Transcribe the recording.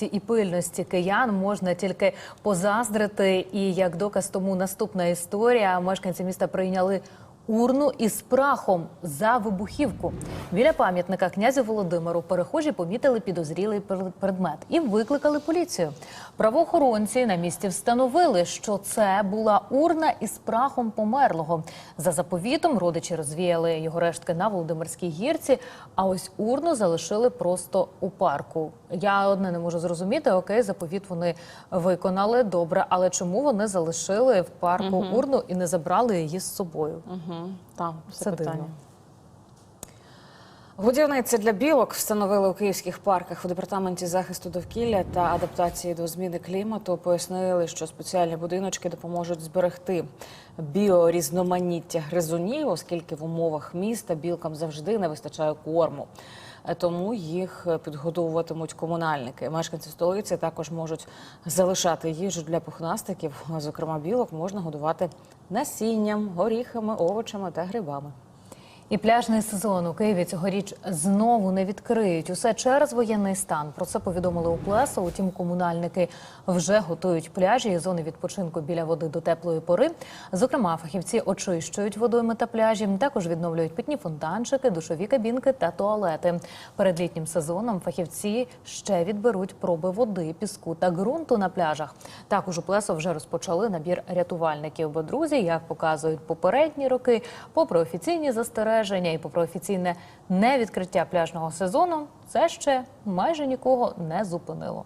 І пильності киян можна тільки позаздрити. І як доказ тому наступна історія. Мешканці міста прийняли урну із прахом за вибухівку. Біля пам'ятника князю Володимиру перехожі помітили підозрілий предмет і викликали поліцію. Правоохоронці на місці встановили, що це була урна із прахом померлого. За заповітом родичі розвіяли його рештки на Володимирській гірці. А ось урну залишили просто у парку. Я одне не можу зрозуміти. Окей, заповіт вони виконали добре, але чому вони залишили в парку урну і не забрали її з собою? Угу, так, це, Це питання. дивно. Годівниці для білок встановили у київських парках у департаменті захисту довкілля та адаптації до зміни клімату. Пояснили, що спеціальні будиночки допоможуть зберегти біорізноманіття гризунів, оскільки в умовах міста білкам завжди не вистачає корму. Тому їх підгодовуватимуть комунальники. Мешканці столиці також можуть залишати їжу для пухнастиків. Зокрема, білок можна годувати насінням, горіхами, овочами та грибами. І пляжний сезон у Києві цьогоріч знову не відкриють. Усе через воєнний стан. Про це повідомили у Плесо. Утім, комунальники вже готують пляжі і зони відпочинку біля води до теплої пори. Зокрема, фахівці очищують водойми та пляжі. Також відновлюють питні фонтанчики, душові кабінки та туалети. Перед літнім сезоном фахівці ще відберуть проби води, піску та ґрунту на пляжах. Також у Плесо вже розпочали набір рятувальників. Бо друзі, як показують попередні роки, попри офіційні застереження і попри офіційне невідкриття пляжного сезону, це ще майже нікого не зупинило.